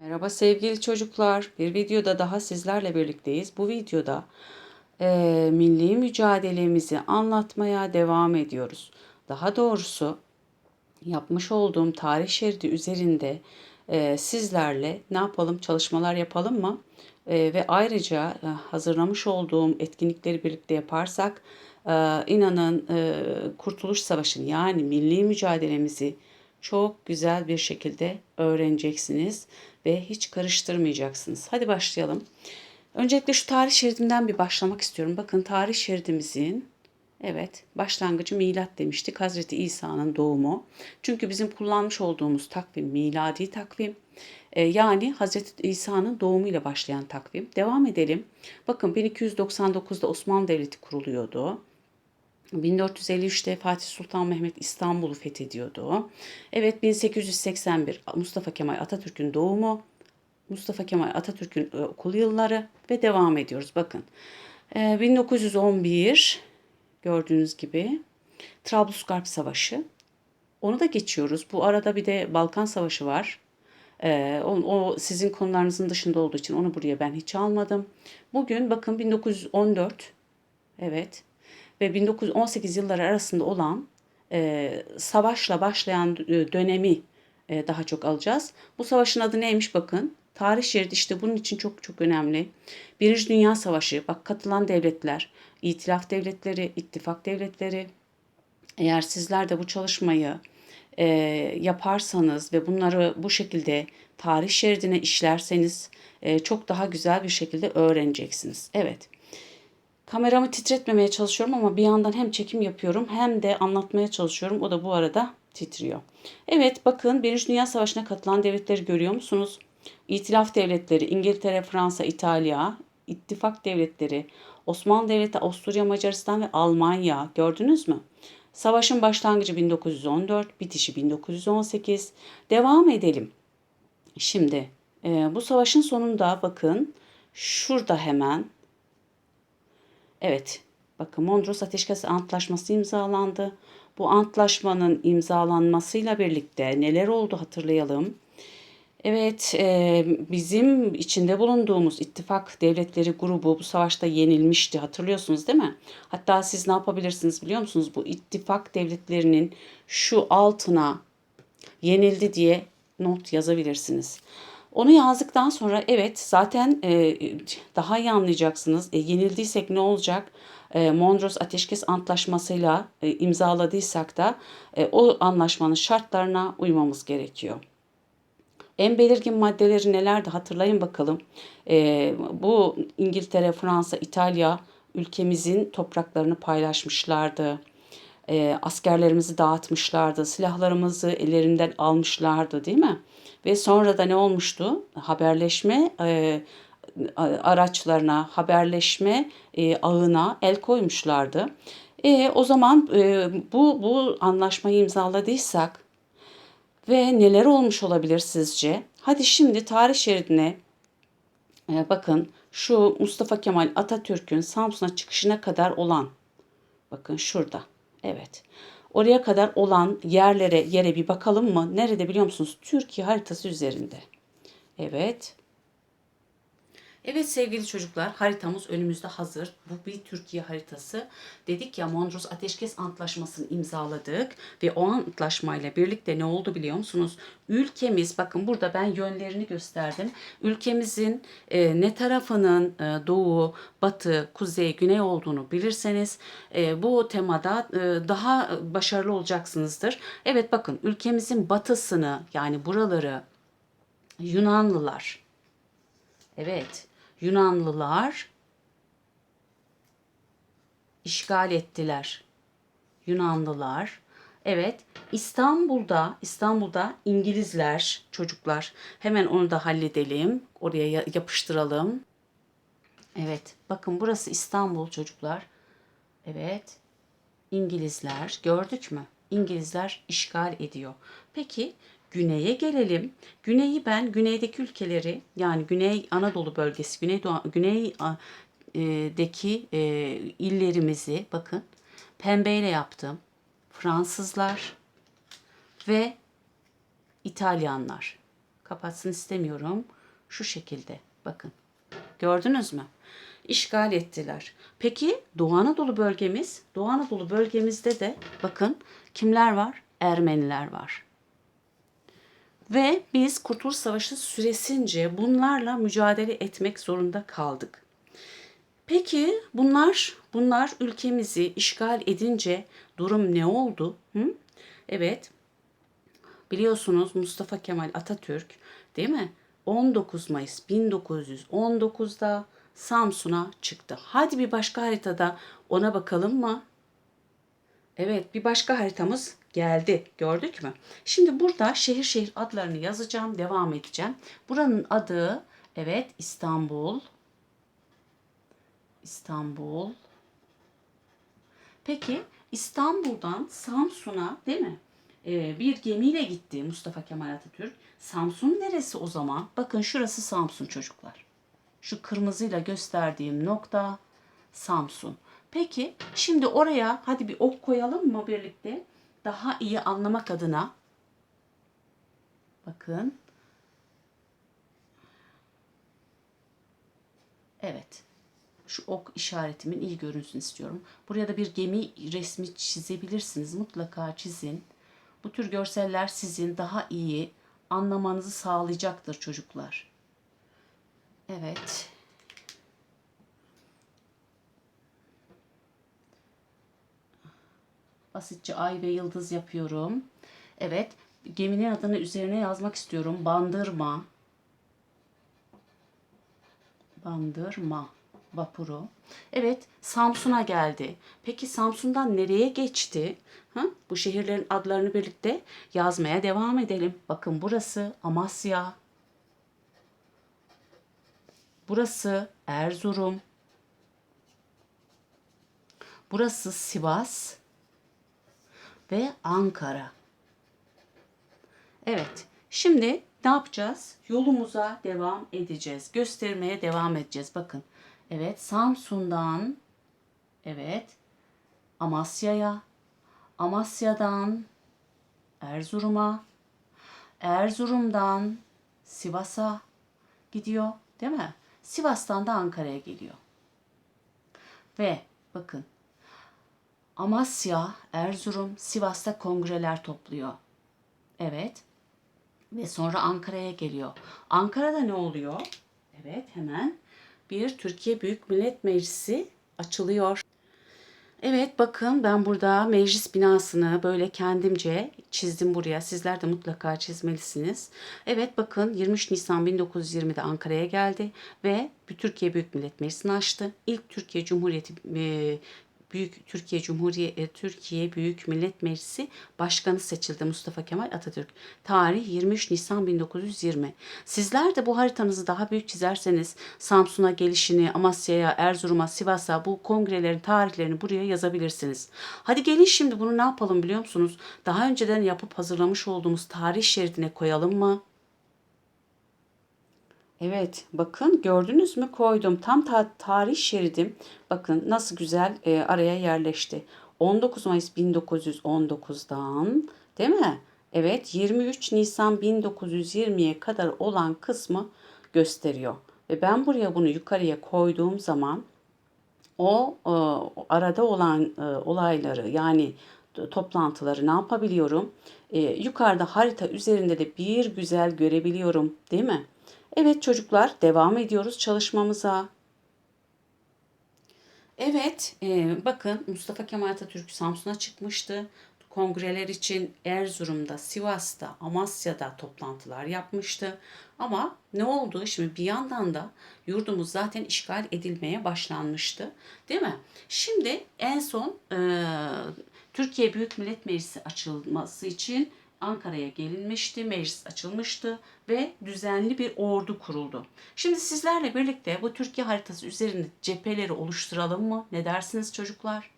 Merhaba sevgili çocuklar. Bir videoda daha sizlerle birlikteyiz. Bu videoda eee, milli mücadelemizi anlatmaya devam ediyoruz. Daha doğrusu yapmış olduğum tarih şeridi üzerinde eee, sizlerle ne yapalım çalışmalar yapalım mı? Eee, ve ayrıca e, hazırlamış olduğum etkinlikleri birlikte yaparsak e, inanın e, Kurtuluş Savaşı'nı yani milli mücadelemizi çok güzel bir şekilde öğreneceksiniz ve hiç karıştırmayacaksınız. Hadi başlayalım. Öncelikle şu tarih şeridinden bir başlamak istiyorum. Bakın tarih şeridimizin evet başlangıcı milat demiştik. Hazreti İsa'nın doğumu. Çünkü bizim kullanmış olduğumuz takvim miladi takvim. Ee, yani Hazreti İsa'nın doğumuyla başlayan takvim. Devam edelim. Bakın 1299'da Osmanlı Devleti kuruluyordu. 1453'te Fatih Sultan Mehmet İstanbul'u fethediyordu. Evet 1881 Mustafa Kemal Atatürk'ün doğumu. Mustafa Kemal Atatürk'ün e, okul yılları ve devam ediyoruz. Bakın Ee, 1911 gördüğünüz gibi Trablusgarp Savaşı. Onu da geçiyoruz. Bu arada bir de Balkan Savaşı var. Ee, o, o sizin konularınızın dışında olduğu için onu buraya ben hiç almadım. Bugün bakın 1914 evet ve 1918 yılları arasında olan e, savaşla başlayan e, dönemi e, daha çok alacağız. Bu savaşın adı neymiş bakın. Tarih şeridi işte bunun için çok çok önemli. Birinci Dünya Savaşı, bak katılan devletler, itilaf devletleri, ittifak devletleri. Eğer sizler de bu çalışmayı e, yaparsanız ve bunları bu şekilde tarih şeridine işlerseniz e, çok daha güzel bir şekilde öğreneceksiniz. Evet. Kameramı titretmemeye çalışıyorum ama bir yandan hem çekim yapıyorum hem de anlatmaya çalışıyorum. O da bu arada titriyor. Evet bakın Birinci Dünya Savaşı'na katılan devletleri görüyor musunuz? İtilaf devletleri İngiltere, Fransa, İtalya, ittifak devletleri Osmanlı Devleti, Avusturya, Macaristan ve Almanya gördünüz mü? Savaşın başlangıcı 1914, bitişi 1918. Devam edelim. Şimdi e, bu savaşın sonunda bakın şurada hemen Evet, bakın Mondros Ateşkes Antlaşması imzalandı. Bu antlaşmanın imzalanmasıyla birlikte neler oldu hatırlayalım. Evet, e, bizim içinde bulunduğumuz ittifak devletleri grubu bu savaşta yenilmişti. Hatırlıyorsunuz değil mi? Hatta siz ne yapabilirsiniz biliyor musunuz? Bu ittifak devletlerinin şu altına yenildi diye not yazabilirsiniz. Onu yazdıktan sonra evet zaten e, daha iyi anlayacaksınız. E, yenildiysek ne olacak? E, Mondros Ateşkes Antlaşması'yla e, imzaladıysak da e, o anlaşmanın şartlarına uymamız gerekiyor. En belirgin maddeleri nelerdi hatırlayın bakalım. E, bu İngiltere, Fransa, İtalya ülkemizin topraklarını paylaşmışlardı. E, askerlerimizi dağıtmışlardı, silahlarımızı ellerinden almışlardı değil mi? Ve sonra da ne olmuştu? Haberleşme e, araçlarına, haberleşme e, ağına el koymuşlardı. E, o zaman e, bu bu anlaşmayı imzaladıysak ve neler olmuş olabilir sizce? Hadi şimdi tarih şeridine e, bakın şu Mustafa Kemal Atatürk'ün Samsun'a çıkışına kadar olan bakın şurada. Evet. Oraya kadar olan yerlere yere bir bakalım mı? Nerede biliyor musunuz? Türkiye haritası üzerinde. Evet. Evet sevgili çocuklar haritamız önümüzde hazır. Bu bir Türkiye haritası. Dedik ya Mondros Ateşkes Antlaşması'nı imzaladık ve o antlaşmayla birlikte ne oldu biliyor musunuz? Ülkemiz bakın burada ben yönlerini gösterdim. Ülkemizin e, ne tarafının e, doğu, batı, kuzey, güney olduğunu bilirseniz e, bu temada e, daha başarılı olacaksınızdır. Evet bakın ülkemizin batısını yani buraları Yunanlılar Evet, Yunanlılar işgal ettiler. Yunanlılar. Evet, İstanbul'da, İstanbul'da İngilizler, çocuklar. Hemen onu da halledelim. Oraya yapıştıralım. Evet, bakın burası İstanbul çocuklar. Evet, İngilizler gördük mü? İngilizler işgal ediyor. Peki güneye gelelim. Güneyi ben güneydeki ülkeleri yani Güney Anadolu bölgesi, Güney Güney'deki e, illerimizi bakın pembeyle yaptım. Fransızlar ve İtalyanlar. Kapatsın istemiyorum. Şu şekilde. Bakın. Gördünüz mü? İşgal ettiler. Peki Doğu Anadolu bölgemiz? Doğu Anadolu bölgemizde de bakın kimler var? Ermeniler var. Ve biz Kurtuluş Savaşı süresince bunlarla mücadele etmek zorunda kaldık. Peki bunlar bunlar ülkemizi işgal edince durum ne oldu? Hı? Evet. Biliyorsunuz Mustafa Kemal Atatürk değil mi? 19 Mayıs 1919'da Samsun'a çıktı. Hadi bir başka haritada ona bakalım mı? Evet, bir başka haritamız geldi. Gördük mü? Şimdi burada şehir şehir adlarını yazacağım, devam edeceğim. Buranın adı evet İstanbul. İstanbul. Peki İstanbul'dan Samsun'a değil mi? Ee, bir gemiyle gitti Mustafa Kemal Atatürk. Samsun neresi o zaman? Bakın şurası Samsun çocuklar. Şu kırmızıyla gösterdiğim nokta Samsun. Peki şimdi oraya hadi bir ok koyalım mı birlikte? Daha iyi anlamak adına. Bakın. Evet. Şu ok işaretimin iyi görünsün istiyorum. Buraya da bir gemi resmi çizebilirsiniz. Mutlaka çizin. Bu tür görseller sizin daha iyi anlamanızı sağlayacaktır çocuklar. Evet. Basitçe ay ve yıldız yapıyorum. Evet. Geminin adını üzerine yazmak istiyorum. Bandırma. Bandırma vapuru. Evet, Samsun'a geldi. Peki Samsun'dan nereye geçti? Ha? Bu şehirlerin adlarını birlikte yazmaya devam edelim. Bakın burası Amasya. Burası Erzurum. Burası Sivas ve Ankara. Evet. Şimdi ne yapacağız? Yolumuza devam edeceğiz. Göstermeye devam edeceğiz. Bakın. Evet, Samsun'dan evet Amasya'ya, Amasya'dan Erzurum'a, Erzurum'dan Sivas'a gidiyor, değil mi? Sivas'tan da Ankara'ya geliyor. Ve bakın Amasya, Erzurum, Sivas'ta kongreler topluyor. Evet. Ve sonra Ankara'ya geliyor. Ankara'da ne oluyor? Evet hemen bir Türkiye Büyük Millet Meclisi açılıyor. Evet bakın ben burada meclis binasını böyle kendimce çizdim buraya. Sizler de mutlaka çizmelisiniz. Evet bakın 23 Nisan 1920'de Ankara'ya geldi ve bir Türkiye Büyük Millet Meclisi'ni açtı. İlk Türkiye Cumhuriyeti Büyük Türkiye Cumhuriyeti Türkiye Büyük Millet Meclisi Başkanı seçildi Mustafa Kemal Atatürk. Tarih 23 Nisan 1920. Sizler de bu haritanızı daha büyük çizerseniz Samsun'a gelişini, Amasya'ya, Erzurum'a, Sivas'a bu kongrelerin tarihlerini buraya yazabilirsiniz. Hadi gelin şimdi bunu ne yapalım biliyor musunuz? Daha önceden yapıp hazırlamış olduğumuz tarih şeridine koyalım mı? Evet, bakın gördünüz mü koydum. Tam ta tarih şeridim. Bakın nasıl güzel e, araya yerleşti. 19 Mayıs 1919'dan değil mi? Evet 23 Nisan 1920'ye kadar olan kısmı gösteriyor. Ve ben buraya bunu yukarıya koyduğum zaman o e, arada olan e, olayları yani toplantıları ne yapabiliyorum? E, yukarıda harita üzerinde de bir güzel görebiliyorum değil mi? Evet çocuklar devam ediyoruz çalışmamıza. Evet e, bakın Mustafa Kemal Atatürk Samsun'a çıkmıştı. Kongreler için Erzurum'da, Sivas'ta, Amasya'da toplantılar yapmıştı. Ama ne oldu? Şimdi bir yandan da yurdumuz zaten işgal edilmeye başlanmıştı. Değil mi? Şimdi en son e, Türkiye Büyük Millet Meclisi açılması için Ankara'ya gelinmişti, meclis açılmıştı ve düzenli bir ordu kuruldu. Şimdi sizlerle birlikte bu Türkiye haritası üzerinde cepheleri oluşturalım mı? Ne dersiniz çocuklar?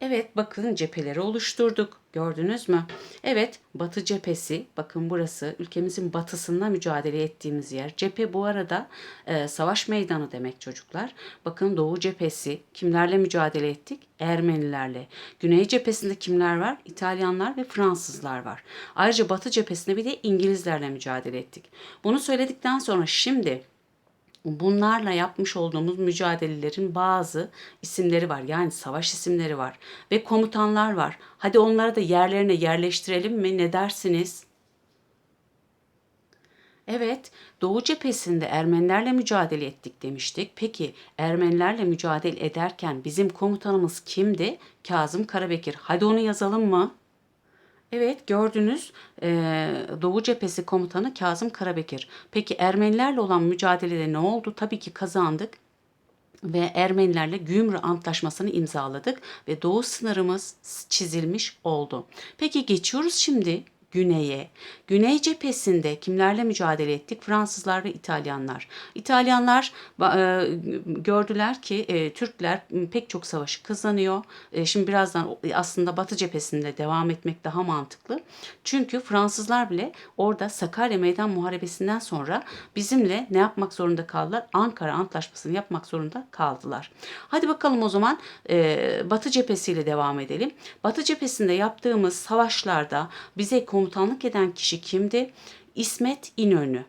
Evet bakın cepheleri oluşturduk. Gördünüz mü? Evet batı cephesi bakın burası ülkemizin batısında mücadele ettiğimiz yer. Cephe bu arada e, savaş meydanı demek çocuklar. Bakın doğu cephesi kimlerle mücadele ettik? Ermenilerle. Güney cephesinde kimler var? İtalyanlar ve Fransızlar var. Ayrıca batı cephesinde bir de İngilizlerle mücadele ettik. Bunu söyledikten sonra şimdi Bunlarla yapmış olduğumuz mücadelelerin bazı isimleri var. Yani savaş isimleri var ve komutanlar var. Hadi onları da yerlerine yerleştirelim mi? Ne dersiniz? Evet, Doğu cephesinde Ermenilerle mücadele ettik demiştik. Peki Ermenilerle mücadele ederken bizim komutanımız kimdi? Kazım Karabekir. Hadi onu yazalım mı? Evet gördünüz eee, Doğu Cephesi Komutanı Kazım Karabekir. Peki Ermenilerle olan mücadelede ne oldu? Tabii ki kazandık ve Ermenilerle Gümrü Antlaşması'nı imzaladık ve doğu sınırımız çizilmiş oldu. Peki geçiyoruz şimdi güneye. Güney cephesinde kimlerle mücadele ettik? Fransızlar ve İtalyanlar. İtalyanlar e, gördüler ki e, Türkler pek çok savaşı kazanıyor. E, şimdi birazdan aslında Batı cephesinde devam etmek daha mantıklı. Çünkü Fransızlar bile orada Sakarya Meydan Muharebesi'nden sonra bizimle ne yapmak zorunda kaldılar? Ankara Antlaşması'nı yapmak zorunda kaldılar. Hadi bakalım o zaman e, Batı cephesiyle devam edelim. Batı cephesinde yaptığımız savaşlarda bize komutanlık eden kişi kimdi? İsmet İnönü.